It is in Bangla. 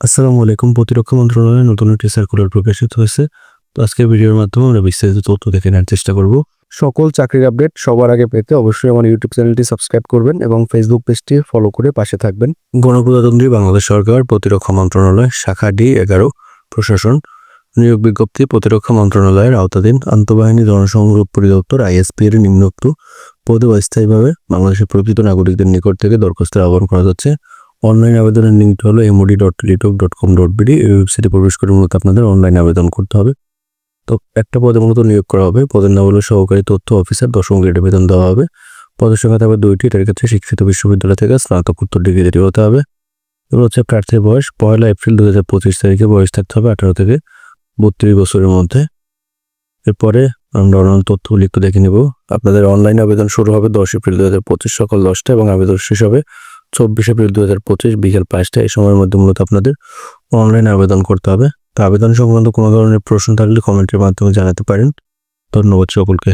আসসালামু আলাইকুম। প্রতিরক্ষা মন্ত্রণালয়ে নতুন একটি সার্কুলার প্রকাশিত হয়েছে। তো আজকের ভিডিওর মাধ্যমে আমরা বিস্তারিত তথ্য দেখে নেওয়ার চেষ্টা করব। সকল চাকরির আপডেট সবার আগে পেতে অবশ্যই আমার ইউটিউব চ্যানেলটি সাবস্ক্রাইব করবেন এবং ফেসবুক পেজটি ফলো করে পাশে থাকবেন। গণপ্রজাতন্ত্রী বাংলাদেশ সরকার প্রতিরক্ষা মন্ত্রণালয় শাখা ডি এগারো, প্রশাসন। নিয়োগ বিজ্ঞপ্তি প্রতিরক্ষা মন্ত্রণালয়ের আওতাধীন আন্তঃবাহিনী জনসংযোগ পরিদপ্তর আইএসপি এর নিম্নোক্ত পদে অস্থায়ীভাবে বাংলাদেশের প্রকৃত নাগরিকদের নিকট থেকে দরখাস্তের আহ্বান করা যাচ্ছে। অনলাইন আবেদনের লিঙ্কটি হলো MOD dot Teletalk dot com dot BD এই ওয়েবসাইটে প্রবেশ করে মূলত আপনাদের অনলাইন আবেদন করতে হবে। তো একটা পদে মূলত নিয়োগ করা হবে। পদের নাম হলো সহকারী তথ্য অফিসার, দশম গ্রেডে বেতন দেওয়া হবে। পদের সংখ্যা থাকবে দুইটি, এটার ক্ষেত্রে শিক্ষিত বিশ্ববিদ্যালয় থেকে স্নাতকোত্তর ডিগ্রি হতে হবে। এবার হচ্ছে প্রার্থীর বয়স, পয়লা এপ্রিল দু হাজার পঁচিশ তারিখে বয়স থাকতে হবে আঠারো থেকে বত্রিশ বছরের মধ্যে। এরপরে আমরা অন্যান্য তথ্যগুলি একটু দেখে নিব। আপনাদের অনলাইন আবেদন শুরু হবে দশ এপ্রিল দু হাজার পঁচিশ সকাল দশটা এবং আবেদন শেষ হবে চব্বিশ এপ্রিল দু হাজার পঁচিশ বিকেল পাঁচটা এই সময়ের মধ্যে মূলত আপনাদের অনলাইন আবেদন করতে হবে। তো আবেদন সংক্রান্ত কোনো ধরনের প্রশ্ন থাকলে কমেন্টের মাধ্যমে জানাতে পারেন। ধন্যবাদ সকলকে।